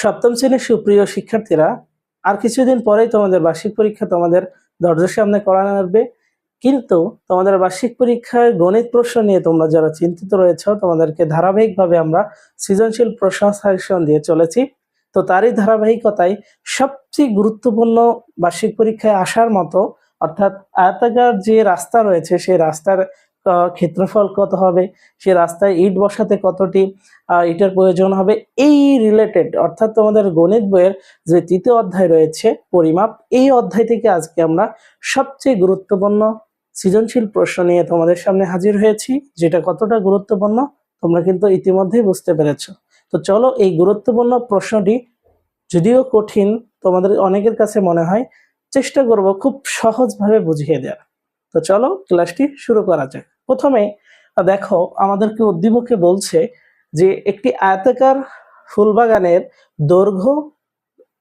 সপ্তম শ্রেণির সুপ্রিয় শিক্ষার্থীরা, আর কিছুদিন পরেই তোমাদের বার্ষিক পরীক্ষা তোমাদের দরজার সামনে করানো আসবে কিন্তু তোমাদের বার্ষিক পরীক্ষায় গণিত প্রশ্ন নিয়ে তোমরা যারা চিন্তিত রয়েছে, তোমাদেরকে ধারাবাহিকভাবে আমরা সৃজনশীল প্রশ্ন সাজেশন দিয়ে চলেছি। তো তারই ধারাবাহিকতায় সবচেয়ে গুরুত্বপূর্ণ বার্ষিক পরীক্ষায় আসার মতো, অর্থাৎ আয়তাকার যে রাস্তা রয়েছে, সেই রাস্তার ক্ষেত্রফল কত হবে? সেই রাস্তায় ইট বসাতে কতটি ইটের প্রয়োজন হবে? এই রিলেটেড অর্থাৎ তোমাদের গণিত বইয়ের যে তৃতীয় অধ্যায় রয়েছে, পরিমাপ, এই অধ্যায় থেকে আজকে আমরা সবচেয়ে গুরুত্বপূর্ণ সৃজনশীল প্রশ্ন নিয়ে তোমাদের সামনে হাজির হয়েছি, যেটা কতটা গুরুত্বপূর্ণ তোমরা কিন্তু ইতিমধ্যেই বুঝতে পেরেছ। তো চলো এই গুরুত্বপূর্ণ প্রশ্নটি যদিও কঠিন, তোমাদের অনেকের কাছে মনে হয়, চেষ্টা করব খুব সহজভাবে বুঝিয়ে দেওয়ার। তো চলো ক্লাসটি শুরু করা যাক। প্রথমে, দেখো, আমাদেরকে উদ্দীপকে বলছে যে একটি আয়তাকার ফুলবাগানের দৈর্ঘ্য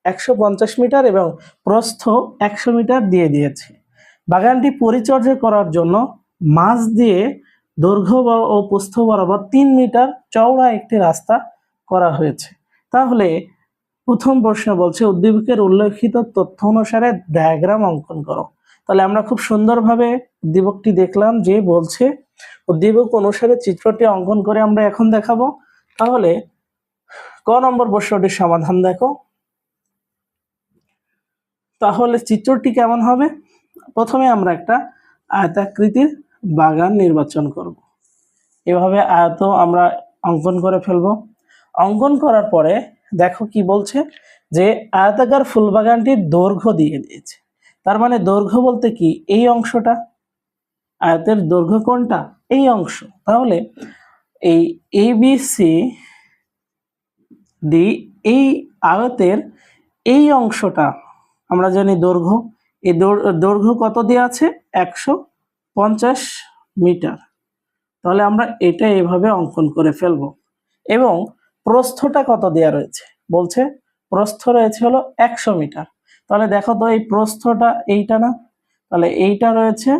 একশো পঞ্চাশ মিটার এবং প্রস্থ একশো মিটার দিয়ে দিয়েছে। বাগানটি পরিচর্যা করার জন্য মাছ দিয়ে দৈর্ঘ্য ও প্রস্থ বরাবর তিন মিটার চওড়া একটি রাস্তা করা হয়েছে। তাহলে প্রথম প্রশ্ন বলছে, উদ্দীপকের উল্লেখিত তথ্য অনুসারে ডায়াগ্রাম অঙ্কন করো। তাহলে আমরা খুব সুন্দরভাবে উদ্দীপকটি দেখলাম যে বলছে, উদ্দীপক অনুসারে চিত্রটি অঙ্কন করে আমরা এখন দেখাবো। তাহলে ক নম্বর প্রশ্নটির সমাধান দেখো। তাহলে চিত্রটি কেমন হবে? প্রথমে আমরা একটা আয়তাকৃতির বাগান নির্বাচন করব। এভাবে আয়ত আমরা অঙ্কন করে ফেলব। অঙ্কন করার পরে দেখো কি বলছে যে আয়তাকার ফুলবাগানটির দৈর্ঘ্য দিয়ে দিয়েছে। তার মানে দৈর্ঘ্য বলতে কি? এই অংশটা, আয়তের দৈর্ঘ্য কোনটা? এই অংশ। তাহলে এই এ বি সি ডি এই আয়তের এই অংশটা, আমরা জানি দৈর্ঘ্য, এই দৈর- দৈর্ঘ্য কত দেওয়া আছে? একশো পঞ্চাশ মিটার। তাহলে আমরা এটা এভাবে অঙ্কন করে ফেলব। এবং প্রস্থটা কত দেওয়া রয়েছে? বলছে প্রস্থ রয়েছে হলো একশো মিটার। তাহলে দেখো তো এই প্রস্থটা এইটা না? তাহলে এইটা রয়েছে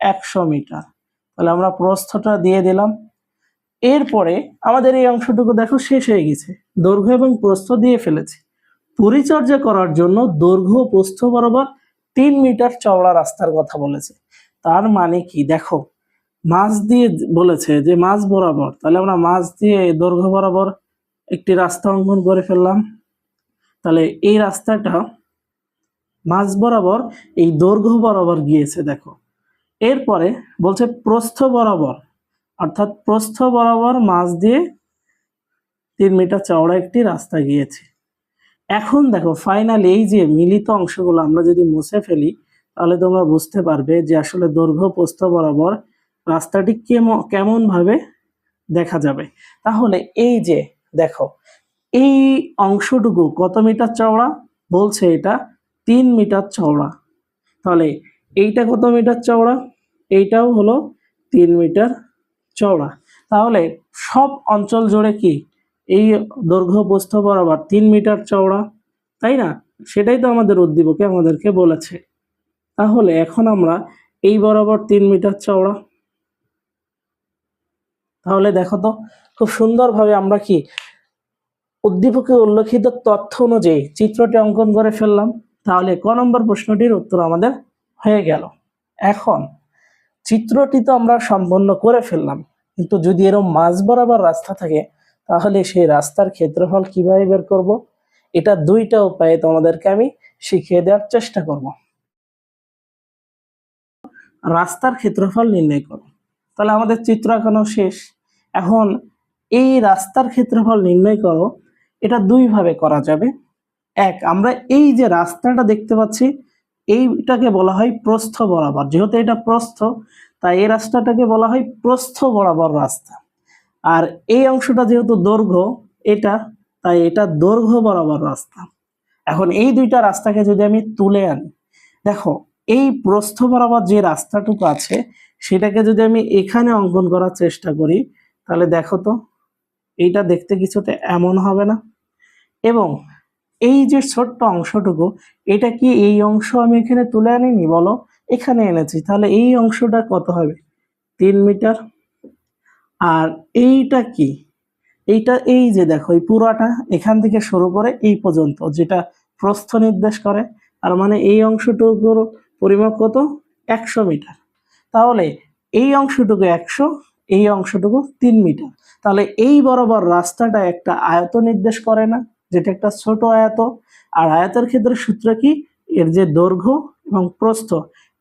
একশো মিটার। তাহলে আমরা প্রস্থটা দিয়ে দিলাম। এরপরে আমাদের এই অংশটুকু দেখো শেষ হয়ে গেছে। দৈর্ঘ্য এবং প্রস্থ দিয়ে ফেলেছি। পরিচর্যা করার জন্য দৈর্ঘ্য প্রস্থ বরাবর তিন মিটার চওড়া রাস্তার কথা বলেছে। তার মানে কি? দেখো মাছ দিয়ে বলেছে যে মাছ বরাবর, তাহলে আমরা মাছ দিয়ে দৈর্ঘ্য বরাবর একটি রাস্তা অঙ্কন করে ফেললাম। তাহলে এই রাস্তাটা মাছ বরাবর, এই দৈর্ঘ্য বরাবর গিয়েছে, দেখো। এরপরে বলছে প্রস্থ বরাবর, অর্থাৎ প্রস্থ বরাবর মাছ দিয়ে তিন মিটার চওড়া একটি রাস্তা গিয়েছে। এখন দেখো ফাইনালি এই যে মিলিত অংশগুলো আমরা যদি মুছে ফেলি, তাহলে তোমরা বুঝতে পারবে যে আসলে দৈর্ঘ্য প্রস্থ বরাবর রাস্তাটি কেমন কেমন ভাবে দেখা যাবে। তাহলে এই যে, দেখো, এই অংশটুকু কত মিটার চওড়া? বলছে এটা তিন মিটার চওড়া। তাহলে এইটা কত মিটার চওড়া? এইটাও হলো তিন মিটার চওড়া। তাহলে সব অঞ্চল জুড়ে কি এই দৈর্ঘ্য প্রস্থ বরাবর তিন মিটার চওড়া? তাই না? সেটাই তো আমাদের উদ্দীপকে আমাদেরকে বলেছে। তাহলে এখন আমরা এই বরাবর তিন মিটার চওড়া। তাহলে দেখো তো, খুব সুন্দরভাবে আমরা কি উদ্দীপকে উল্লেখিত তথ্য অনুযায়ী চিত্রটি অঙ্কন করে ফেললাম। তাহলে ক নম্বর প্রশ্নটির উত্তর আমাদের হয়ে গেল। এখন, চিত্রটি তো আমরা সম্পন্ন করে ফেললাম, কিন্তু যদি এরকম মাঝ বরাবর রাস্তা থাকে, তাহলে সেই রাস্তার ক্ষেত্রফল কীভাবে বের করব? এটা দুইটা উপায়ে তোমাদেরকে আমি শিখিয়ে দেওয়ার চেষ্টা করব। রাস্তার ক্ষেত্রফল নির্ণয় করো। তাহলে আমাদের চিত্র এখনও শেষ। এখন এই রাস্তার ক্ষেত্রফল নির্ণয় করো, এটা দুইভাবে করা যাবে। এক। আমরা এই যে রাস্তাটা দেখতে পাচ্ছি, এইটাকে বলা হয় প্রস্থ বরাবর। যেহেতু এটা প্রস্থ, তাই এই রাস্তাটাকে বলা হয় প্রস্থ বরাবর রাস্তা। আর এই অংশটা যেহেতু দৈর্ঘ্য, এটা, তাই এটা দৈর্ঘ্য বরাবর রাস্তা। এখন এই দুইটা রাস্তাকে যদি আমি তুলে আনি, দেখো, এই প্রস্থ বরাবর যে রাস্তাটুকু আছে, সেটাকে যদি আমি এখানে অঙ্কন করার চেষ্টা করি, তাহলে দেখো তো, এইটা দেখতে কিছুতে এমন হবে না। এবং এই যে ছোট্ট অংশটুকু, এটা কি এই অংশ আমি এখানে তুলে আনিনি বলো? এখানে এনেছি। তাহলে এই অংশটা কত হবে? তিন মিটার। আর এইটা কি? এইটা এই যে দেখো, এই পুরাটা এখান থেকে শুরু করে এই পর্যন্ত, যেটা প্রস্থ নির্দেশ করে। আর মানে এই অংশটুকুর পরিমাপ কত? একশো মিটার। তাহলে এই অংশটুকু একশো, এই অংশটুকু তিন মিটার। তাহলে এই বরাবর রাস্তাটা একটা আয়ত নির্দেশ করে না? যেটা একটা ছোট আয়ত। আর আয়তের ক্ষেত্রে সূত্র কি? এর যে দৈর্ঘ্য এবং প্রস্থ,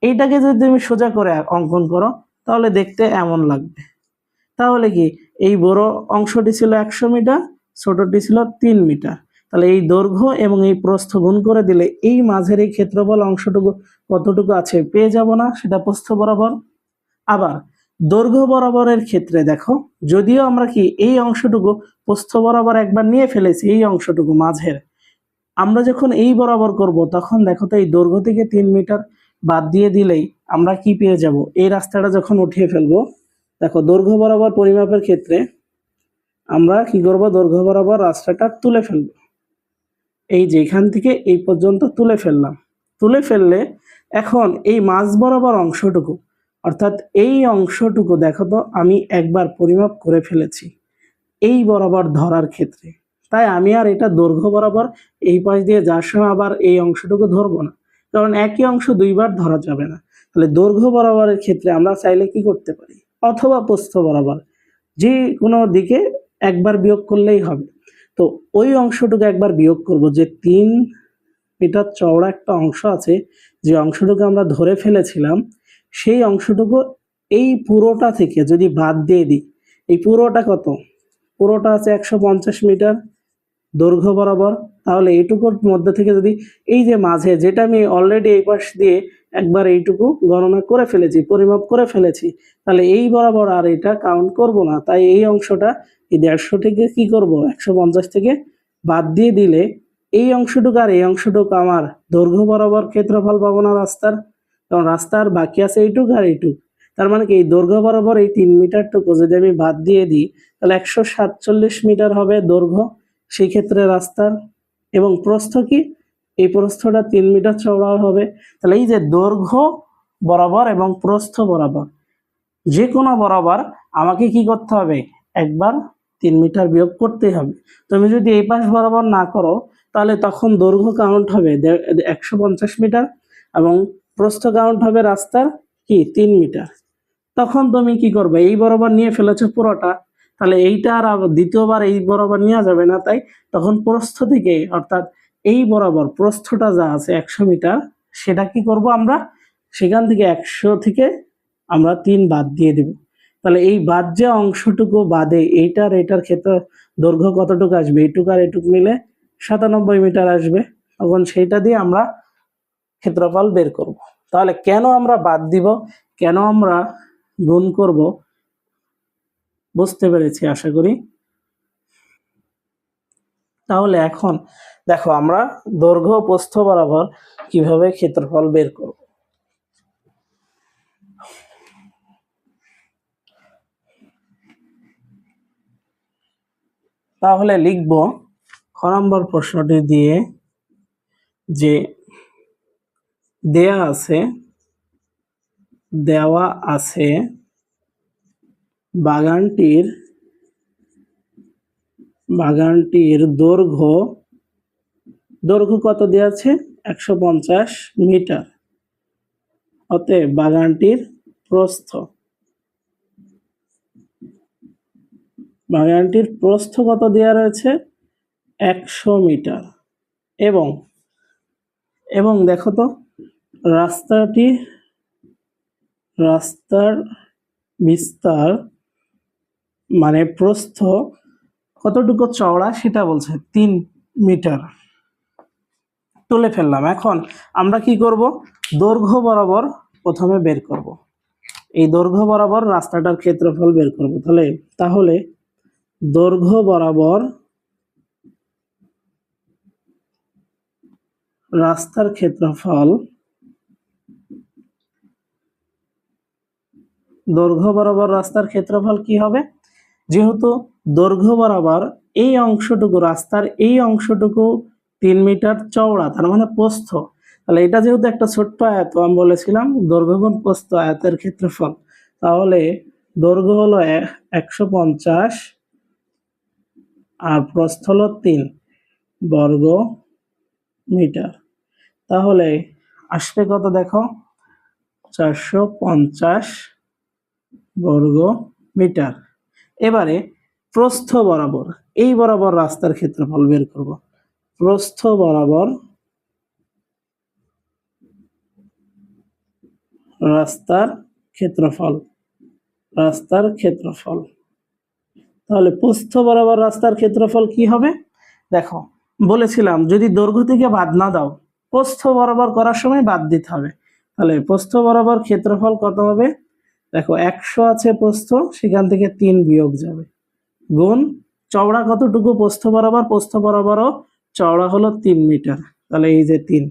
এইটাকে যদি তুমি সোজা করে অঙ্কন করো, তাহলে দেখতে এমন লাগবে। তাহলে কি? এই বড় অংশটি ছিল একশো মিটার, ছোটটি ছিল তিন মিটার। তাহলে এই দৈর্ঘ্য এবং এই প্রস্থ গুণ করে দিলে এই মাঝের এই ক্ষেত্রফল অংশটুকু কতটুকু আছে পেয়ে যাব না, সেটা প্রস্থ বরাবর। আবার দৈর্ঘ্য বরাবরের ক্ষেত্রে দেখো, যদিও আমরা কি এই অংশটুকু প্রস্থ বরাবর একবার নিয়ে ফেলেছি, এই অংশটুকু মাঝের। আমরা যখন এই বরাবর করব, তখন দেখো তো এই দৈর্ঘ্য থেকে তিন মিটার বাদ দিয়ে দিলেই আমরা কি পেয়ে যাব? এই রাস্তাটা যখন উঠিয়ে ফেলব, দেখো দৈর্ঘ্য বরাবর পরিমাপের ক্ষেত্রে আমরা কি করব? দৈর্ঘ্য বরাবর রাস্তাটা তুলে ফেলব। এই যে এখান থেকে এই পর্যন্ত তুলে ফেললাম। তুলে ফেললে এখন এই মাঝ বরাবর অংশটুকু অর্থাৎ এই অংশটুকু দেখো তো, আমি একবার পরিমাপ করে ফেলেছি। এই বরাবর ধরার ক্ষেত্রে। তাই আমি আর এটা দৈর্ঘ্য বরাবর এই পাশ দিয়ে যাওয়ার সময় আবার এই অংশটুকু ধরবো না। কারণ একই অংশ দুইবার ধরা যাবে না। তাহলে দৈর্ঘ্য বরাবরের ক্ষেত্রে আমরা চাইলে কি করতে পারি? অথবা প্রস্থ বরাবর। যে কোনো দিকে একবার বিয়োগ করলেই হবে। তো ওই অংশটুকু একবার বিয়োগ করব যে তিন মিটার চওড়া একটা অংশ আছে, যে অংশটুকু আমরা ধরে ফেলেছিলাম সেই অংশটুকু এই পুরোটা থেকে যদি বাদ দিয়ে দিই, এই পুরোটা কত? পুরোটা আছে একশো পঞ্চাশ মিটার দৈর্ঘ্য বরাবর। তাহলে এইটুকুর মধ্যে থেকে যদি এই যে মাঝে, যেটা আমি অলরেডি এই পাশ দিয়ে একবার এইটুকু গণনা করে ফেলেছি, পরিমাপ করে ফেলেছি, তাহলে এই বরাবর আর এটা কাউন্ট করব না। তাই এই অংশটা এই দেড়শো থেকে কি করব? একশো পঞ্চাশ থেকে বাদ দিয়ে দিলে এই অংশটুকু আর এই অংশটুকু আমার দৈর্ঘ্য বরাবর ক্ষেত্রফল পাবো না রাস্তার। কারণ রাস্তার বাকি আছে এইটুক আর এইটুক। তার মানে কি, এই দৈর্ঘ্য বরাবর এই তিন মিটারটুকু যদি আমি বাদ দিয়ে দিই, তাহলে একশো সাতচল্লিশ মিটার হবে দৈর্ঘ্য সেই ক্ষেত্রে রাস্তার। এবং প্রস্থ কি? এই প্রস্থটা তিন মিটার চওড়া হবে। তাহলে এই যে দৈর্ঘ্য বরাবর এবং প্রস্থ বরাবর যে কোনো বরাবর আমাকে কি করতে হবে? একবার তিন মিটার বিয়োগ করতেই হবে। তুমি যদি এই পাশ বরাবর না করো, তাহলে তখন দৈর্ঘ্য কাউন্ট হবে একশো পঞ্চাশ মিটার এবং প্রস্থ হবে রাস্তার কি? তিন মিটার। তখন তুমি কি করবে? এই বরাবর নিয়ে ফেলেছো পুরোটা। তাহলে এইটা আর দ্বিতীয়বার এই বরাবর নেওয়া যাবে না, তাই তখন প্রস্থ থেকে, অর্থাৎ এই বরাবর প্রস্থটা যা আছে একশো মিটার, সেটা কি করব আমরা? সেখান থেকে একশো থেকে আমরা তিন বাদ দিয়ে দেব। তাহলে এই বাদ যে অংশটুকু বাদে এইটার এটার ক্ষেত্রে দৈর্ঘ্য কতটুকু আসবে? এইটুকু আর এইটুকু মিলে সাতানব্বই মিটার আসবে। তখন সেইটা দিয়ে আমরা ক্ষেত্রফল বের করব। তাহলে কেন আমরা বাদ দিব? কেন আমরা গুণ করব? বুঝতে পেরেছি, আশা করি। তাহলে এখন দেখো, আমরা দৈর্ঘ্য প্রস্থ বরাবর কীভাবে ক্ষেত্রফল বের করব? তাহলে লিখব খ নম্বর প্রশ্নটি দিয়ে যে দেয়া আছে, দেওয়া আছে বাগানটির বাগানটির দৈর্ঘ্য দৈর্ঘ্য কত দেওয়া আছে? একশো পঞ্চাশ মিটার। অতএব বাগানটির প্রস্থ। বাগানটির প্রস্থ কত দেওয়া রয়েছে? একশো মিটার। এবং এবং দেখো তো রাস্তাটি, রাস্তার বিস্তার মানে প্রস্থ কতটুকু চওড়া সেটা বলছে তিন মিটার। তুলে ফেললাম। এখন আমরা কি করব? দৈর্ঘ্য বরাবর প্রথমে বের করব। এই দৈর্ঘ্য বরাবর রাস্তাটার ক্ষেত্রফল বের করব। তাহলে তাহলে দৈর্ঘ্য বরাবর রাস্তার ক্ষেত্রফল দৈর্ঘ্য বরাবর রাস্তার ক্ষেত্রফল কি হবে? যেহেতু দৈর্ঘ্য বরাবর এই অংশটুকু, রাস্তার এই অংশটুকু তিন মিটার চওড়া, তার মানে প্রস্থ। তাহলে এটা যেহেতু একটা ছোট্ট আয়ত, আমি বলেছিলাম দৈর্ঘ্য গুণ প্রস্থ আয়তের ক্ষেত্রফল। তাহলে দৈর্ঘ্য হলো একশো পঞ্চাশ, আর প্রস্থ হলো তিন বর্গ মিটার। তাহলে আসবে কত দেখো? চারশো পঞ্চাশ বর্গ মিটার। এবারে প্রস্থ বরাবর, এই বরাবর রাস্তার ক্ষেত্রফল বের করব। প্রস্থ বরাবর রাস্তার ক্ষেত্রফল রাস্তার ক্ষেত্রফল। তাহলে প্রস্থ বরাবর রাস্তার ক্ষেত্রফল কি হবে? দেখো, বলেছিলাম, যদি দৈর্ঘ্য থেকে বাদ না দাও, প্রস্থ বরাবর করার সময় বাদ দিতে হবে। তাহলে প্রস্থ বরাবর ক্ষেত্রফল কত হবে? দেখো, একশো আছে প্রস্থ, সেখান থেকে তিন বিয়োগ যাবে। গুণ, চওড়া কতটুকু? প্রস্থ বরাবর, প্রস্থ বরাবরও চওড়া হলো তিন মিটার। তাহলে এই যে তিন,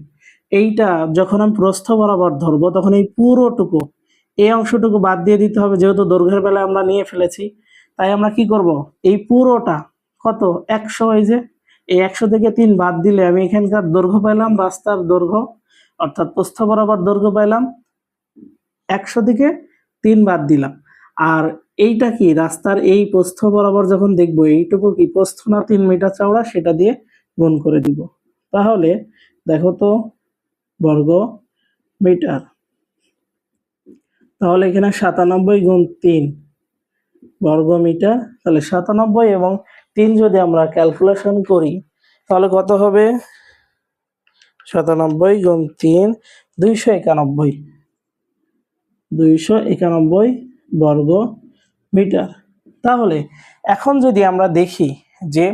এইটা যখন আমি প্রস্থ বরাবর ধরবো, তখন এই পুরোটুকু, এই অংশটুকু বাদ দিয়ে দিতে হবে, যেহেতু দৈর্ঘ্যের বেলায় আমরা নিয়ে ফেলেছি। তাই আমরা কি করব? এই পুরোটা, কত? একশো, এই যে, এই একশো থেকে তিন বাদ দিলে আমি এখানকার দৈর্ঘ্য পেলাম রাস্তার দৈর্ঘ্য, অর্থাৎ প্রস্থ বরাবর দৈর্ঘ্য পেলাম একশো থেকে তিন বাদ দিলাম। আর এইটা কি? রাস্তার এই প্রস্থ বরাবর যখন দেখব, এইটুকু কি প্রস্থ না তিন মিটার চওড়া? সেটা দিয়ে গুণ করে দিব। তাহলে দেখো তো, বর্গ মিটার। তাহলে এখানে সাতানব্বই গুণ তিন বর্গ মিটার। তাহলে সাতানব্বই এবং তিন যদি আমরা ক্যালকুলেশন করি, তাহলে কত হবে? সাতানব্বই গুণ তিন, দুইশো একানব্বই। দুইশো একানব্বই বর্গ মিটার। তাহলে এখন যদি আমরা দেখি যে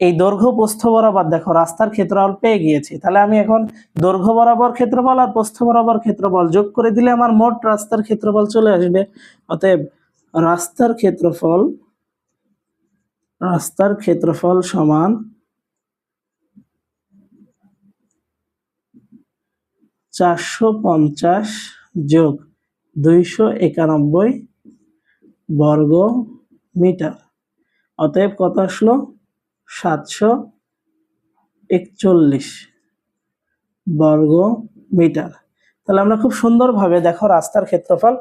এই দৈর্ঘ্য প্রস্থ বরাবর, দেখো রাস্তার ক্ষেত্রফল পেয়ে গিয়েছি, তাহলে আমি এখন দৈর্ঘ্য বরাবর ক্ষেত্রফল আর প্রস্থ বরাবর ক্ষেত্রফল যোগ করে দিলে আমার মোট রাস্তার ক্ষেত্রফল চলে আসবে। অতএব রাস্তার ক্ষেত্রফল রাস্তার ক্ষেত্রফল সমান চারশো পঞ্চাশ যোগ দুইশো একানব্বই বর্গ মিটার অতএব কত আসলো? সাতশো একচল্লিশ বর্গ মিটার তাহলে আমরা খুব সুন্দরভাবে দেখো রাস্তার ক্ষেত্রফল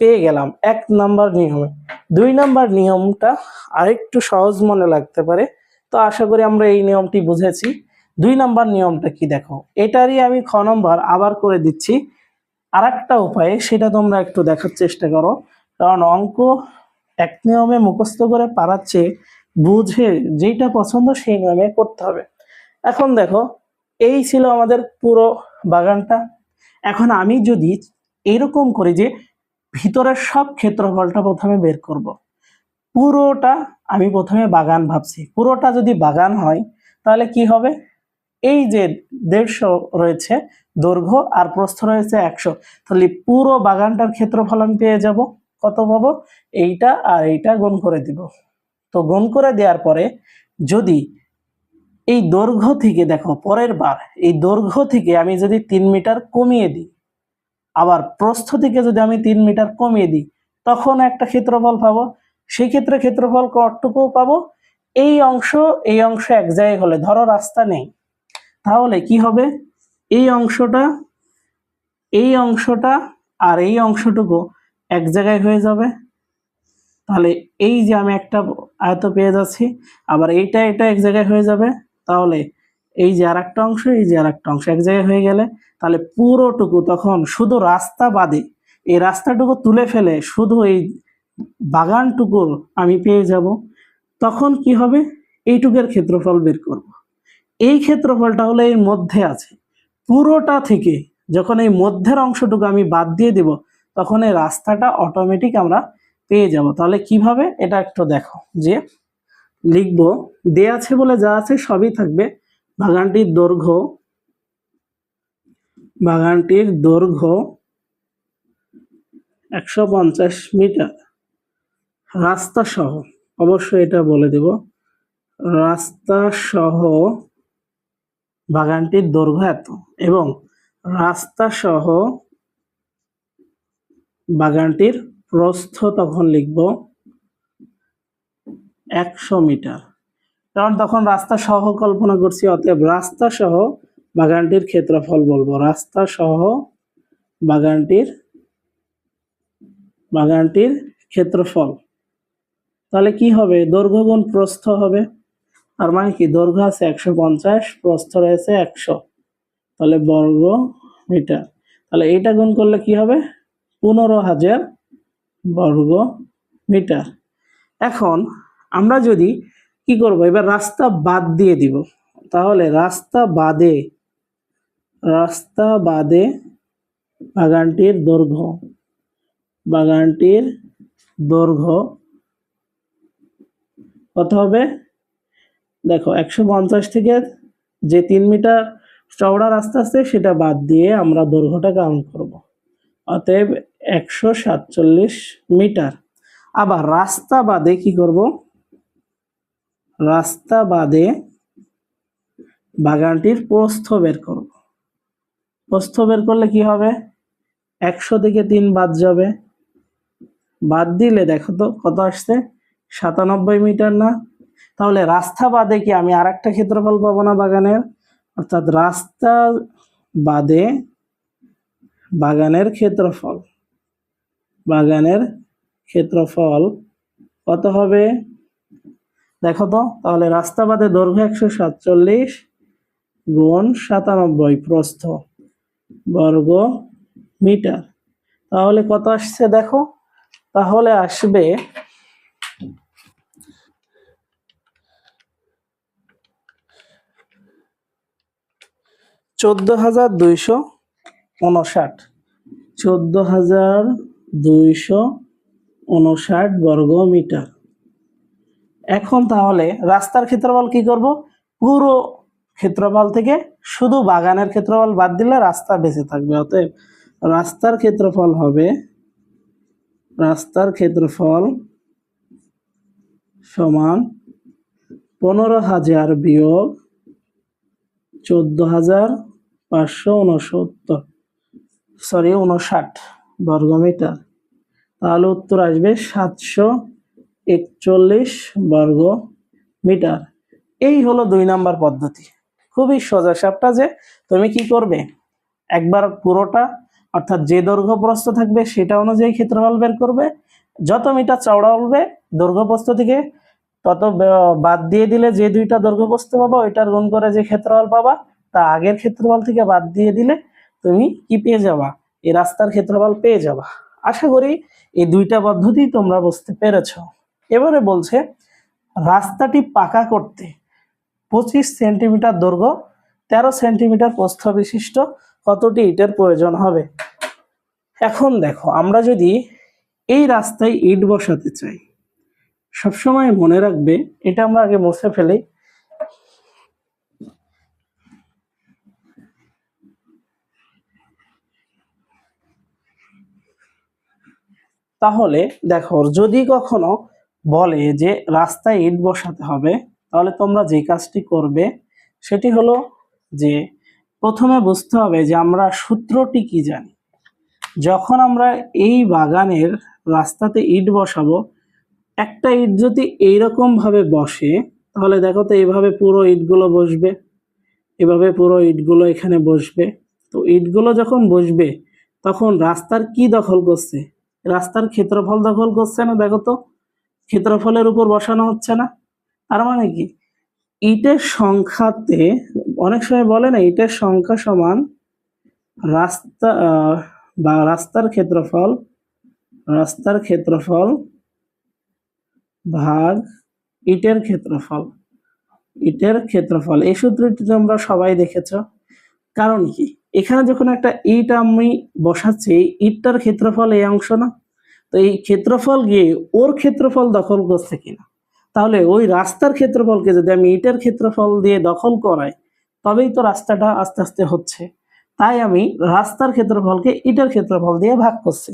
পেয়ে গেলাম। এক নাম্বার নিয়মে। দুই নাম্বার নিয়মটা আরেকটু সহজ মনে লাগতে পারে। তো আশা করি আমরা এই নিয়মটি বুঝেছি। দুই নাম্বার নিয়মটা কি দেখো? এটারই আমি খ নম্বর আবার করে দিচ্ছি। আর একটা উপায়ে, সেটা তোমরা একটু দেখার চেষ্টা করো। কারণ অঙ্ক এক নিয়মে মুখস্থ করে পারাচ্ছে বুঝে যেটা পছন্দ সেই নিয়মে করতে হবে। এখন দেখো, এই ছিল আমাদের পুরো বাগানটা। এখন আমি যদি এরকম করি যে ভিতরের সব ক্ষেত্রফলটা প্রথমে বের করব। পুরোটা আমি প্রথমে বাগান ভাবছি। পুরোটা যদি বাগান হয়, তাহলে কি হবে? এই যে দেড়শো রয়েছে দৈর্ঘ্য আর প্রস্থ রয়েছে একশো, তাহলে পুরো বাগানটার ক্ষেত্রফল আমি পেয়ে যাব। কত পাবো? এইটা আর এইটা গুণ করে দিব। তো গুণ করে দেওয়ার পরে যদি এই দৈর্ঘ্য থেকে দেখো, পরের বার এই দৈর্ঘ্য থেকে আমি যদি তিন মিটার কমিয়ে দিই, আবার প্রস্থ থেকে যদি আমি তিন মিটার কমিয়ে দিই, তখন একটা ক্ষেত্রফল পাবো। সেই ক্ষেত্রে ক্ষেত্রফল কতটুকু পাবো? এই অংশ এই অংশ এক জায়গায় হলে, ধরো রাস্তা নেই। তাহলে কি হবে? এই অংশটা এই অংশটা আর এই অংশটুকু এক জায়গায় হয়ে যাবে। তাহলে এই যে আমি একটা আয়ত পেয়ে যাচ্ছি, আবার এইটা, এটা এক জায়গায় হয়ে যাবে। তাহলে এই যে আর একটা অংশ, এই যে আর একটা অংশ এক জায়গায় হয়ে গেলে, তাহলে পুরোটুকু তখন শুধু রাস্তা বাদে, এই রাস্তাটুকু তুলে ফেলে শুধু এই বাগানটুকুর আমি পেয়ে যাব। তখন কি হবে? এইটুকের ক্ষেত্রফল বের করব। এই ক্ষেত্রফলটা হলো এর মধ্যে আছে। পুরোটা থেকে যখন এই মধ্যের অংশটুকু আমি বাদ দিয়ে দিব, তখন এই রাস্তাটা অটোমেটিক আমরা পেয়ে যাব। তাহলে কীভাবে? এটা একটু দেখো। যে লিখব দেয়া আছে বলে যা আছে সবই থাকবে। বাগানটির দৈর্ঘ্য বাগানটির দৈর্ঘ্য একশো পঞ্চাশ মিটার। রাস্তা সহ অবশ্যই এটা বলে দেব। রাস্তা সহ বাগানটির দৈর্ঘ্য এত এবং রাস্তা সহ বাগানটির প্রস্থ তখন লিখব একশো মিটার। কারণ তখন রাস্তা সহ কল্পনা করছি, অতএব রাস্তা সহ বাগানটির ক্ষেত্রফল বলব। রাস্তা সহ বাগানটির বাগানটির ক্ষেত্রফল। তাহলে কি হবে? দৈর্ঘ্য গুণ প্রস্থ হবে। তার মানে কি? দৈর্ঘ্য আছে একশো পঞ্চাশ, প্রস্থ রয়েছে একশো। তাহলে বর্গ মিটার তাহলে এইটা গুণ করলে কি হবে? পনেরো হাজার বর্গ মিটার এখন আমরা যদি কি করব? এবার রাস্তা বাদ দিয়ে দিব। তাহলে রাস্তা বাদে রাস্তা বাদে বাগানটির দৈর্ঘ্য বাগানটির দৈর্ঘ্য কত হবে? দেখো, একশো পঞ্চাশ থেকে যে তিন মিটার চওড়া রাস্তা আছে, সেটা বাদ দিয়ে আমরা দৈর্ঘ্যটা কাউন্ট করব। অতএব একশো সাতচল্লিশ মিটার। আবার রাস্তা বাদে কি করব? রাস্তা বাদে বাগানটির প্রস্থ বের করব। প্রস্থ বের করলে কি হবে? একশো থেকে তিন বাদ যাবে। বাদ দিলে দেখো তো কত আসছে? সাতানব্বই মিটার না? তাহলে রাস্তা বাদে কি আমি আর একটা ক্ষেত্রফল পাবো না বাগানের? অর্থাৎ রাস্তা বাদে বাগানের ক্ষেত্রফল। বাগানের ক্ষেত্রফল কত হবে? দেখো তো, তাহলে রাস্তা বাদে দৈর্ঘ্য একশো সাতচল্লিশ গুণ সাতানব্বই প্রস্থ বর্গ মিটার। তাহলে কত আসছে দেখো? তাহলে আসবে চোদ্দ হাজার দুইশো উনষাট। চোদ্দ হাজার দুইশো উনষাট বর্গ মিটার। এখন তাহলে রাস্তার ক্ষেত্রফল কি করব? পুরো ক্ষেত্রফল থেকে শুধু বাগানের ক্ষেত্রফল বাদ দিলে রাস্তা বেঁচে থাকবে। অতএব রাস্তার ক্ষেত্রফল হবে, রাস্তার ক্ষেত্রফল সমান পনেরো হাজার বিয়োগ চোদ্দ হাজার পাঁচশো উনসত্তর। সরি উনষাট বর্গমিটার। তাহলে উত্তর আসবে সাতশো একচল্লিশ বর্গ মিটার এই হলো দুই নাম্বার পদ্ধতি। খুবই সোজা সাপটা যে তুমি কি করবে? একবার পুরোটা, অর্থাৎ যে দৈর্ঘ্য প্রস্থ থাকবে সেটা অনুযায়ী ক্ষেত্রফল বের করবে। যত মিটার চওড়া উঠবে দৈর্ঘ্য প্রস্থ থেকে তত বাদ দিয়ে দিলে যে দুইটা দৈর্ঘ্য প্রস্থ পাবা ওইটার গুণ করে যে ক্ষেত্রফল পাবা, তা আগের ক্ষেত্রফল থেকে বাদ দিয়ে দিলে তুমি কি পেয়ে যাবা? এই রাস্তার ক্ষেত্রফল পেয়ে যাবা। আশা করি এই দুইটা পদ্ধতি তোমরা বুঝতে পেরেছ। এবারে বলছে, রাস্তাটি পাকা করতে পঁচিশ সেন্টিমিটার দৈর্ঘ্য, তেরো সেন্টিমিটার প্রস্থ বিশিষ্ট, কতটি ইটের প্রয়োজন হবে? এখন দেখো, আমরা যদি এই রাস্তায় ইট বসাতে চাই সবসময় মনে রাখবে, এটা আমরা আগে মুছে ফেলি। তাহলে দেখো, যদি কখনো বলে যে রাস্তায় ইট বসাতে হবে, তাহলে তোমরা যে কাজটি করবে, সেটি হলো যে প্রথমে বুঝতে হবে যে আমরা সূত্রটি কি জানি। যখন আমরা এই বাগানের রাস্তাতে ইট বসাবো একটা ইট যদি এইরকম ভাবে বসে, তাহলে দেখো তো এইভাবে পুরো ইটগুলো বসবে, এভাবে পুরো ইটগুলো এখানে বসবে। তো ইটগুলো যখন বসবে, তখন রাস্তার কি দখল করছে? রাস্তার ক্ষেত্রফল দখল করছে না? দেখো তো, ক্ষেত্রফলের উপর বসানো হচ্ছে না। তার মানে কি? ইটের সংখ্যাতে, অনেক সময় বলে না, ইটের সংখ্যা সমান রাস্তা বা রাস্তার ক্ষেত্রফল রাস্তার ক্ষেত্রফল ভাগ ইটের ক্ষেত্রফল। ইটের ক্ষেত্রফল, এই সূত্রটি তোমরা সবাই দেখেছ। কারণ কি? এখানে যখন একটা ইট আমি বসাচ্ছি ইটটার ক্ষেত্রফল এই অংশ না? তো এই ক্ষেত্রফল গিয়ে ওর ক্ষেত্রফল দখল করছে কিনা? তাহলে ওই রাস্তার ক্ষেত্রফলকে যদি আমি ইটের ক্ষেত্রফল দিয়ে দখল করাই, তবেই তো রাস্তাটা আস্তে আস্তে হচ্ছে। তাই আমি রাস্তার ক্ষেত্রফলকে ইটের ক্ষেত্রফল দিয়ে ভাগ করছি।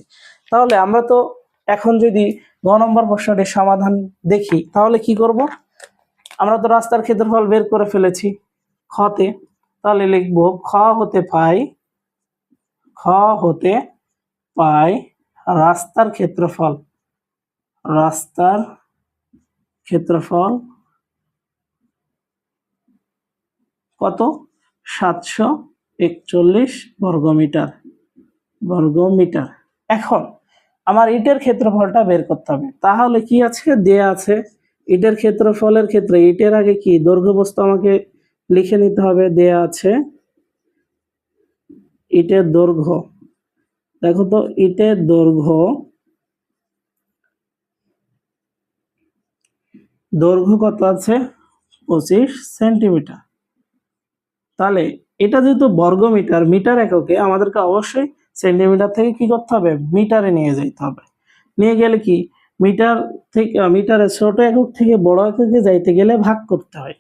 তাহলে আমরা তো এখন যদি গ নম্বর প্রশ্নটির সমাধান দেখি, তাহলে কি করব? আমরা তো রাস্তার ক্ষেত্রফল বের করে ফেলেছি খতে। তাহলে লিখব খ হতে পাই, খ হতে পাই রাস্তার ক্ষেত্রফল। রাস্তার ক্ষেত্রফল কত? সাতশো একচল্লিশ বর্গমিটার। বর্গমিটার। এখন আমার ইটের ক্ষেত্রফলটা বের করতে হবে। তাহলে কি আছে? দেয়া আছে। ইটের ক্ষেত্রফলের ক্ষেত্রে ইটের আগে কি? দৈর্ঘ্য বস্তু আমাকে লিখে নিতে হবে দেয়া আছে। ইটের দৈর্ঘ্য। দেখো তো, ইটের দৈর্ঘ্য। দৈর্ঘ্য কত আছে? পঁচিশ সেন্টিমিটার। তাহলে এটা যেহেতু বর্গ মিটার মিটার এককে, আমাদেরকে অবশ্যই সেন্টিমিটার থেকে কি করতে হবে? মিটারে নিয়ে যেতে হবে। নিয়ে গেলে কি? মিটার থেকে মিটারে ছোট একক থেকে বড় এককে যাইতে গেলে ভাগ করতে হয়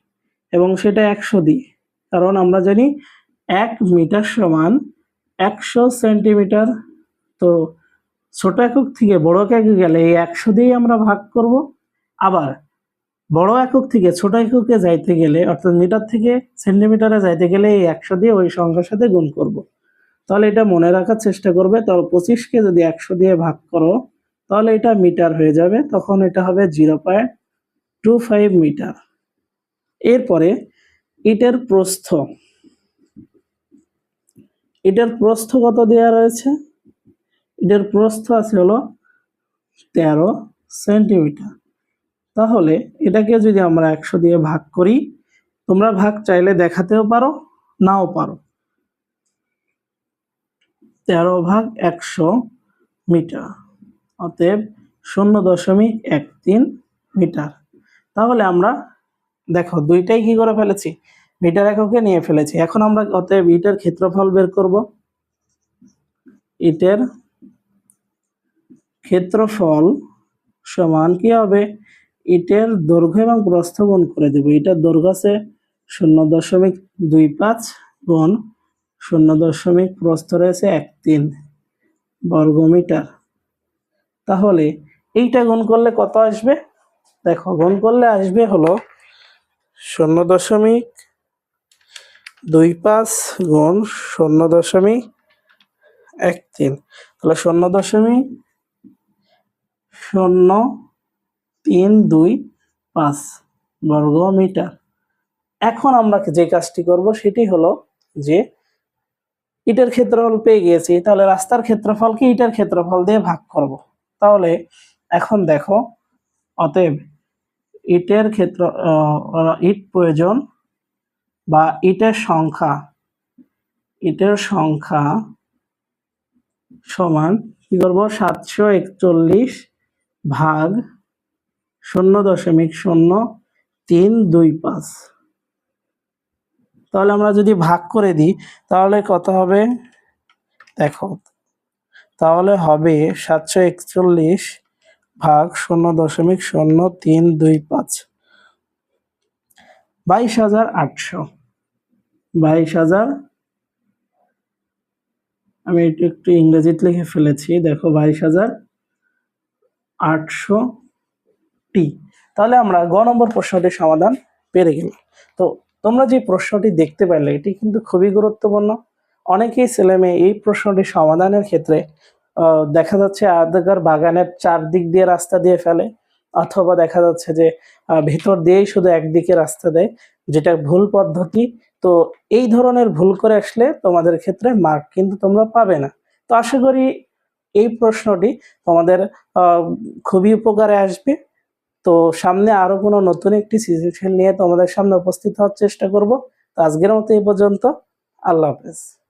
এবং সেটা একশো দিয়ে। কারণ আমরা জানি এক মিটার সমান একশো সেন্টিমিটার। তো ছোট একক থেকে বড় এককে গেলে এই একশো দিয়েই আমরা ভাগ করব। আবার বড় একক থেকে ছোট এককে যাইতে গেলে, অর্থাৎ মিটার থেকে সেন্টিমিটারে যাইতে গেলে এই একশো দিয়ে ওই সংখ্যার সাথে গুণ করব। তাহলে এটা মনে রাখার চেষ্টা করবে, তাহলে পঁচিশকে যদি একশো দিয়ে ভাগ করো, তাহলে এটা মিটার হয়ে যাবে, তখন এটা হবে zero point two five metre. এরপরে ইটের প্রস্থ। ইটের প্রস্থ কত দেওয়া রয়েছে? ইটের প্রস্থ আছে হলো তেরো সেন্টিমিটার। তাহলে এটাকে যদি আমরা একশো দিয়ে ভাগ করি, তোমরা ভাগ চাইলে দেখাতেও পারো, নাও পারো। তেরো ভাগ একশো মিটার, অতএব শূন্য দশমিক এক তিন মিটার। তাহলে আমরা, দেখো, দুইটাই কি করে ফেলেছি? মিটার এককে নিয়ে ফেলেছি। এখন আমরা অতএব ইটের ক্ষেত্রফল বের করব। ইটের ক্ষেত্রফল সমান কি হবে? ইটের দৈর্ঘ্য এবং প্রস্থ গুণ করে দেব। ইটার দৈর্ঘ্য আছে শূন্য দশমিক দুই পাঁচ গুণ শূন্য দশমিক প্রস্থ রয়েছে এক তিন বর্গমিটার। তাহলে এইটা গুণ করলে কত আসবে? দেখো, গুণ করলে আসবে হলো শূন্য দশমিক দুই পাঁচ গুণ শূন্য দশমিক এক তিন। তাহলে শূন্য দশমিক শূন্য তিন দুই পাঁচ বর্গ মিটার এখন আমরা যে কাজটি করব সেটি হলো যে ইটের ক্ষেত্রফল পেয়ে গিয়েছি, তাহলে রাস্তার ক্ষেত্রফলকে ইটের ক্ষেত্রফল দিয়ে ভাগ করব? তাহলে এখন দেখো, অতএব ইটের ক্ষেত্র ইট প্রয়োজন বা ইটের সংখ্যা ইটের সংখ্যা সমান কি করব? সাতশো একচল্লিশ ভাগ শূন্য দশমিক শূন্য তিন দুই পাঁচ। তাহলে আমরা যদি ভাগ করে দিই, তাহলে কত হবে? দেখো, তাহলে হবে সাতশো একচল্লিশ ভাগ শূন্য দশমিক শূন্য তিন দুই পাঁচ। বাইশ হাজার আটশো। বাইশ হাজার, আমি একটু একটু ইংরেজিতে লিখে ফেলেছি। দেখো, বাইশ হাজার আটশো টি। তাহলে আমরা গ নম্বর প্রশ্নটির সমাধান পেরে গেলাম। তো তোমরা যে প্রশ্নটি দেখতে পেলে এটি কিন্তু খুবই গুরুত্বপূর্ণ। অনেকেই ছেলে মেয়ে এই প্রশ্নটি সমাধানের ক্ষেত্রে দেখা যাচ্ছে আদাকার বাগানের চারদিক দিয়ে রাস্তা দিয়ে ফেলে, অথবা দেখা যাচ্ছে যে ভেতর দিয়েই শুধু একদিকে রাস্তা দেয়, যেটা ভুল পদ্ধতি। তো এই ধরনের ভুল করে আসলে তোমাদের ক্ষেত্রে মার্ক কিন্তু তোমরা পাবে না। তো আশা করি এই প্রশ্নটি তোমাদের খুবই উপকারে আসবে। তো সামনে আরও কোনো নতুন একটি সিচুয়েশন নিয়ে তোমাদের সামনে উপস্থিত হওয়ার চেষ্টা করব। তো আজকের মতো এই পর্যন্ত। আল্লাহ হাফেজ।